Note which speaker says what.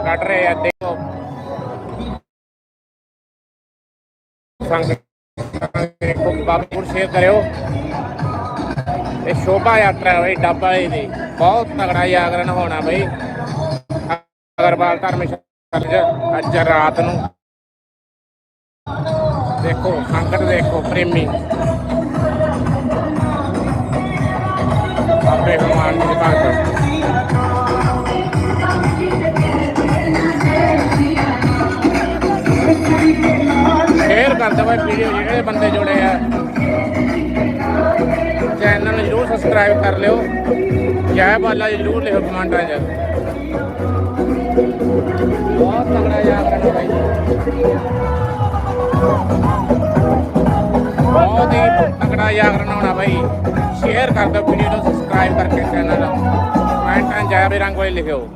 Speaker 1: ਕੱਢ ਰਹੇ ਆ ਦੇਖੋ ਸੰਗਤ ਬਾਬੂਪੁਰ ਸ਼ੇਅਰ ਕਰਿਓ। ਇਹ ਸ਼ੋਭਾ ਯਾਤਰਾ ਬਈ, ਡੱਬਾ ਦੀ। ਬਹੁਤ ਤਗੜਾ ਜਾਗਰਣ ਹੋਣਾ ਬਈ। ਅਗਰਵਾਲ ਧਰਮਸ਼ਾਲਾ ਚ ਅੱਜ ਰਾਤ ਨੂੰ। ਦੇਖੋ, ਸੰਗਤ ਦੇਖੋ, ਪ੍ਰੇਮੀ। ਆਪੇ ਹਨੂਮਾਨ ਜੀ ਦੇ ਭਗਤ ਸ਼ੇਅਰ ਕਰ ਵੀਡੀਓ ਜਿਹੜੇ ਬੰਦੇ ਜੁੜੇ ਆ। ਚੈਨਲ ਨੂੰ ਜਰੂਰ ਸਬਸਕ੍ਰਾਈਬ ਕਰ ਲਿਓ। ਜੈ ਬਾਲਾ ਜੀ, ਜਰੂਰ ਲਿਖੋ ਕਮੈਂਟਾਂ 'ਚ। ਬਹੁਤ ਤਗੜਾ ਯਾਦ ਕਰਨਾ ਭਾਈ ਬਹੁਤ ਹੀ ਤਗੜਾ ਯਾਗਰਨ ਹੋਣਾ ਭਾਈ ਸ਼ੇਅਰ ਕਰ ਦਿਓ ਵੀਡੀਓ ਨੂੰ ਸਬਸਕ੍ਰਾਈਬ ਕਰਕੇ ਚੈਨਲ ਕਮੈਂਟਾਂ 'ਚ ਜੈ ਬੇਰੰਗ ਵਾਲੀ ਲਿਖਿਓ।